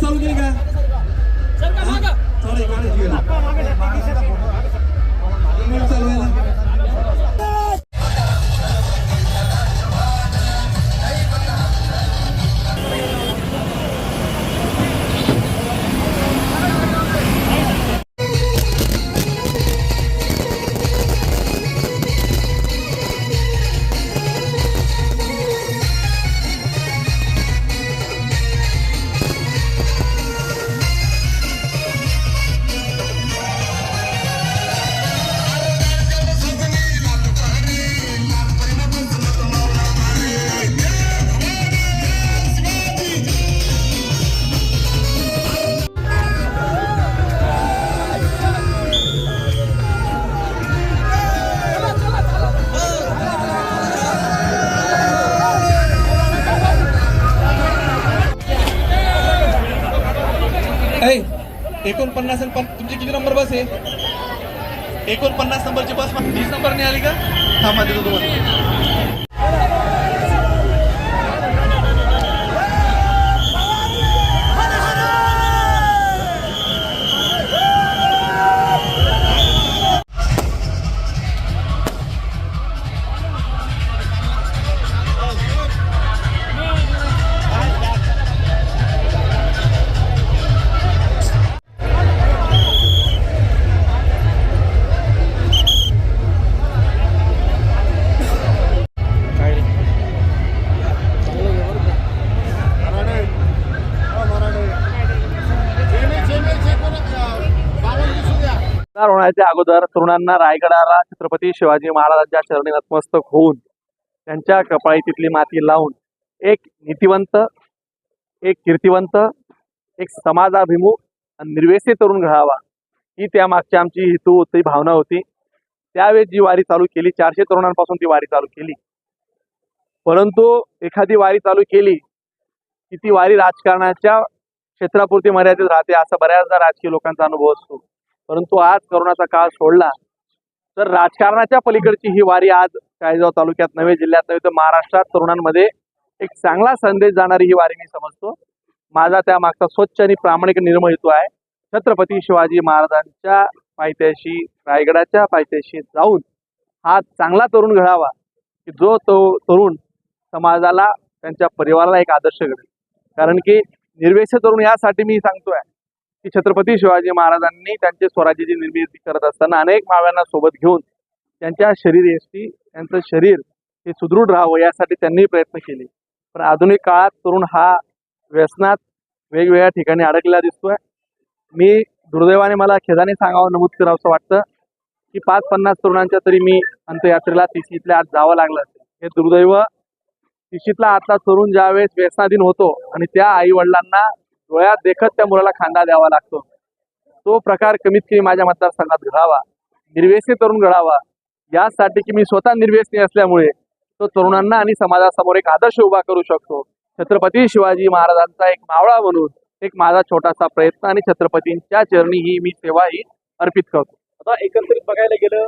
चालू केली का एकोणपन्नास आणि तुमची किती नंबर बस आहे? एकोणपन्नास नंबरची बस मग तीस नंबरने आली का? थांबा देतो तुम्हाला. मतदार होण्याच्या अगोदर तरुणांना रायगडाला छत्रपती शिवाजी महाराजांच्या चरणी नतमस्तक होऊन त्यांच्या कपाळी तिथली माती लावून एक नीतिवंत एक कीर्तिवंत एक समाजाभिमुख आणि निर्वेसी तरुण घडावा ही त्या मागची आमची हेतू होती भावना होती. त्यावेळेस जी वारी चालू केली चारशे तरुणांपासून ती वारी चालू केली. परंतु एखादी वारी चालू केली की ती वारी राजकारणाच्या क्षेत्रापुरती मर्यादित राहते असा बऱ्याचदा राजकीय लोकांचा अनुभव असतो. परंतु आज करोनाचा काळ सोडला तर राजकारणाच्या पलीकडची ही वारी आज चाळीसगाव तालुक्यात नवे जिल्ह्यात नव्हे तर महाराष्ट्रात तरुणांमध्ये एक चांगला संदेश जाणारी ही वारी मी समजतो. माझा त्या मागचा स्वच्छ आणि प्रामाणिक निर्मळ हेतू आहे. छत्रपती शिवाजी महाराजांच्या पायथ्याशी रायगडाच्या पायथ्याशी जाऊन हा चांगला तरुण घडावा की जो तो तरुण समाजाला त्यांच्या परिवाराला एक आदर्श घडेल. कारण की निर्वेश तरुण यासाठी मी सांगतोय की छत्रपती शिवाजी महाराजांनी त्यांचे स्वराज्याची निर्मिती करत असताना अनेक माव्यांना सोबत घेऊन त्यांच्या शरीर यष्टी त्यांचं शरीर हे सुदृढ राहावं यासाठी त्यांनी प्रयत्न केले. पण आधुनिक काळात तरुण हा व्यसनात वेगवेगळ्या ठिकाणी अडकलेला दिसतोय. मी दुर्दैवाने मला खेदाने सांगावं नमूद करावं असं वाटतं की पाच पन्नास तरुणांच्या तरी मी अंत्ययात्रेला तिशीतल्या आत जावं लागलं असेल. हे दुर्दैव तिशीतला आतला तरुण ज्यावेळेस व्यसनाधीन होतो आणि त्या आई वडिलांना डोळ्यात देखत त्या मुलाला खांदा द्यावा लागतो. तो प्रकार कमीत कमी माझ्या मतदारसंघात घडावा निर्व्यसनी तरुण घडावा. यासाठी की मी स्वतः निर्व्यसनी असल्यामुळे तो तरुणांना आणि समाजासमोर एक आदर्श उभा करू शकतो. छत्रपती शिवाजी महाराजांचा एक मावळा म्हणून एक माझा छोटासा प्रयत्न आणि छत्रपतींच्या चरणी ही मी सेवा ही अर्पित करतो. आता एकत्रित बघायला गेलं